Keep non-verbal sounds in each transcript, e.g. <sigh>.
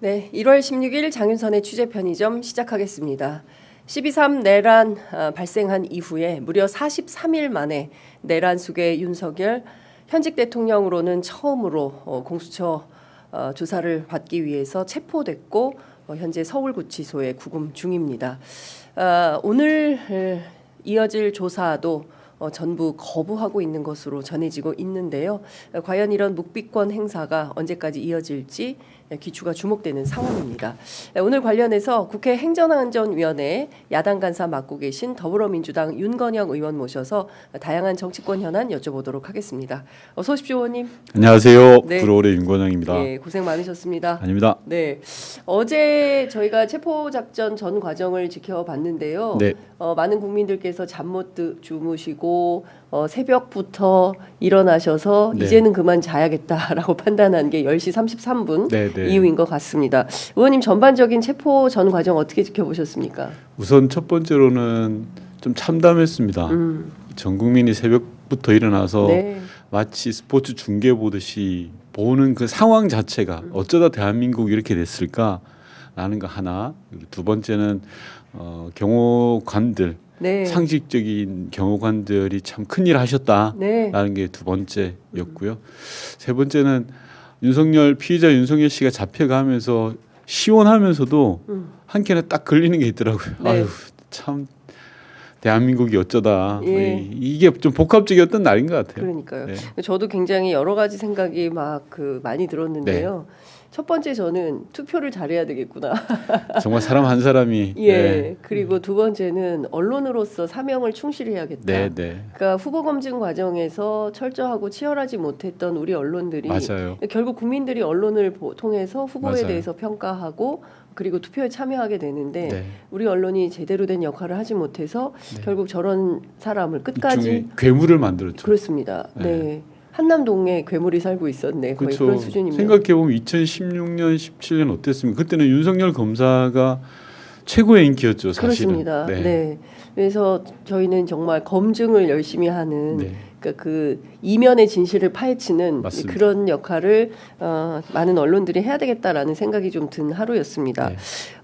네, 1월 16일 장윤선의 취재 편의점 시작하겠습니다. 12.3 내란 어, 발생한 이후에 무려 43일 만에 내란 속의 윤석열 현직 대통령으로는 처음으로 어, 공수처 어, 조사를 받기 위해서 체포됐고 어, 현재 서울구치소에 구금 중입니다. 아, 오늘 에, 이어질 조사도 어, 전부 거부하고 있는 것으로 전해지고 있는데요. 어, 과연 이런 묵비권 행사가 언제까지 이어질지 예, 귀추가 주목되는 상황입니다. 예, 오늘 관련해서 국회 행정안전위원회 야당 간사 맡고 계신 더불어민주당 윤건영 의원 모셔서 다양한 정치권 현안 여쭤보도록 하겠습니다. 어서 오십시오, 의원님. 안녕하세요. 네. 불오래 윤권영입니다. 예, 고생 많으셨습니다. 아닙니다. 네, 어제 저희가 체포 작전 전 과정을 지켜봤는데요. 네. 어, 많은 국민들께서 잠 못 주무시고 어, 새벽부터 일어나셔서 네. 이제는 그만 자야겠다라고 <laughs> 판단한 게 10시 33분 네, 네. 이후인 것 같습니다. 의원님 전반적인 체포 전 과정 어떻게 지켜보셨습니까? 우선 첫 번째로는 좀 참담했습니다. 음, 전 국민이 새벽부터 일어나서 네, 마치 스포츠 중계 보듯이 보는 그 상황 자체가 음. 어쩌다 대한민국이 이렇게 됐을까라는 거 하나. 두 번째는 어, 경호관들 네, 상식적인 경호관들이 참 큰일 하셨다라는 네, 게두 번째였고요. 세 번째는 윤석열 피의자 윤석열 씨가 잡혀가면서 시원하면서도 음. 한 켠에 딱 걸리는 게 있더라고요. 네. 아유 참 대한민국이 어쩌다 예. 이- 이게 좀 복합적이었던 날인 것 같아요. 그러니까요. 네. 저도 굉장히 여러 가지 생각이 막 그 많이 들었는데요. 네. 첫 번째 저는 투표를 잘해야 되겠구나. <laughs> 정말 사람 한 사람이 예. 네. 그리고 두 번째는 언론으로서 사명을 충실해야겠다. 네, 네. 그러니까 후보 검증 과정에서 철저하고 치열하지 못했던 우리 언론들이 맞아요. 결국 국민들이 언론을 보- 통해서 후보에 맞아요. 대해서 평가하고 그리고 투표에 참여하게 되는데 네. 우리 언론이 제대로 된 역할을 하지 못해서 네. 결국 저런 사람을 끝까지 괴물을 만들었죠. 그렇습니다. 네. 네. 한남동에 괴물이 살고 있었네. 거의 그렇죠. 그런 수준입니다. 생각해 보면 2016년, 17년 어땠습니까? 그때는 윤석열 검사가 최고의 인기였죠, 사실은. 그렇습니다. 네. 그래서 저희는 정말 검증을 열심히 하는 네. 그러니까 그 이면의 진실을 파헤치는 맞습니다. 그런 역할을 어, 많은 언론들이 해야 되겠다라는 생각이 좀 든 하루였습니다. 네.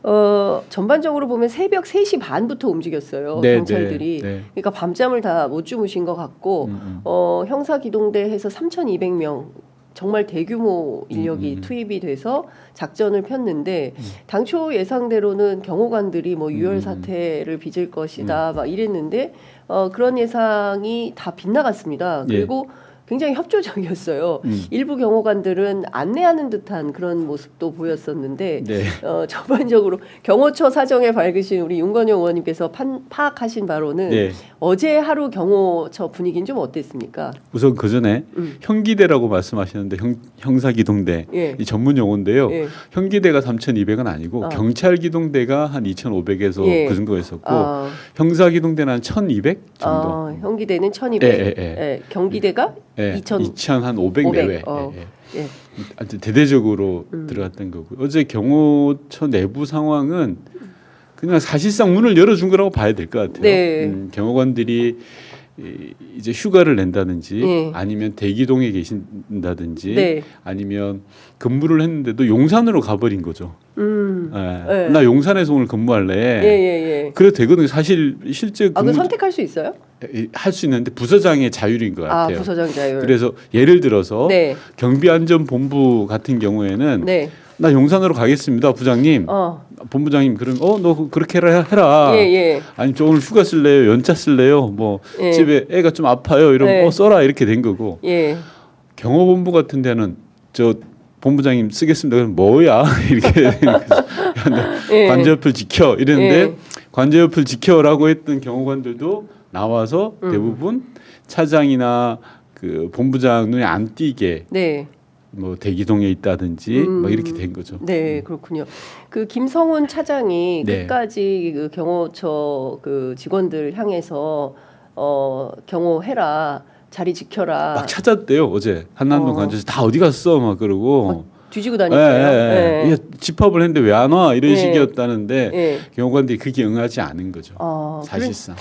어, 전반적으로 보면 새벽 3시 반부터 움직였어요. 네, 경찰들이. 네, 네. 그러니까 밤잠을 다 못 주무신 것 같고 음, 음. 어, 형사 기동대에서 3,200명 정말 대규모 인력이 음, 음. 투입이 돼서 작전을 폈는데 음. 당초 예상대로는 경호관들이 뭐 유혈 음. 사태를 빚을 것이다 막 이랬는데 어, 그런 예상이 다 빗나갔습니다. 예. 그리고 굉장히 협조적이었어요. 음. 일부 경호관들은 안내하는 듯한 그런 모습도 보였었는데 네. 어, <laughs> 전반적으로 경호처 사정에 밝으신 우리 윤건영 의원님께서 판, 파악하신 바로는 네. 어제 하루 경호처 분위기는 좀 어땠습니까? 우선 그 전에 음. 형기대라고 말씀하시는데 형, 형사기동대 예. 이 전문 용어인데요. 예. 형기대가 3,200은 아니고 아. 경찰 기동대가 한 2,500에서 예. 그 정도 했었고 아, 형사기동대는 한 1,200 정도. 아, 형기대는 1200. 예, 예, 예. 예, 경기대가 예, 2,000 2,500 500, 내외. 어. 예, 예. 예. 대대적으로 음. 들어갔던 거고 어제 경호처 내부 상황은 그냥 사실상 문을 열어준 거라고 봐야 될 것 같아요. 네. 음, 경호관들이 이- 이제 휴가를 낸다든지 예. 아니면 대기동에 계신다든지 네. 아니면 근무를 했는데도 용산으로 가버린 거죠. 음. 예. 예. 나 용산에서 오늘 근무할래. 예, 예, 예. 그래도 되거든요. 사실 실제 아, 그 근무 선택할 수 있어요? 할 수 있는데 부서장의 자율인 것 아, 같아요. 부서장 자율. 그래서 예를 들어서 네. 경비안전본부 같은 경우에는 네. 나 용산으로 가겠습니다, 부장님. 어. 본부장님 그럼 어너 그렇게 해라 해라. 예, 예. 아니 저 오늘 휴가 쓸래요, 연차 쓸래요. 뭐 예. 집에 애가 좀 아파요. 이러면 네. 어 써라 이렇게 된 거고 예. 경호본부 같은 데는 저 본부장님 쓰겠습니다. 그럼 뭐야 <laughs> 이렇게. <laughs> 예. 관제옆을 지켜 이랬는데 예. 관제옆을 지켜라고 했던 경호관들도 나와서 음. 대부분 차장이나 그 본부장 눈에 안 띄게 네. 뭐 대기동에 있다든지 음. 뭐 이렇게 된 거죠. 네, 그렇군요. 그 김성훈 차장이 네. 끝까지 그 경호처 그 직원들 향해서 어 경호해라 자리 지켜라 막 찾았대요 어제 한남동 어. 관저에서 다 어디 갔어 막 그러고 뒤지고 예, 다녔어요. 예, 예. 예. 집합을 했는데 왜 안 와 이런 예. 식이었다는데 예. 경호관들이 그게 응하지 않은 거죠 어, 그래- 사실상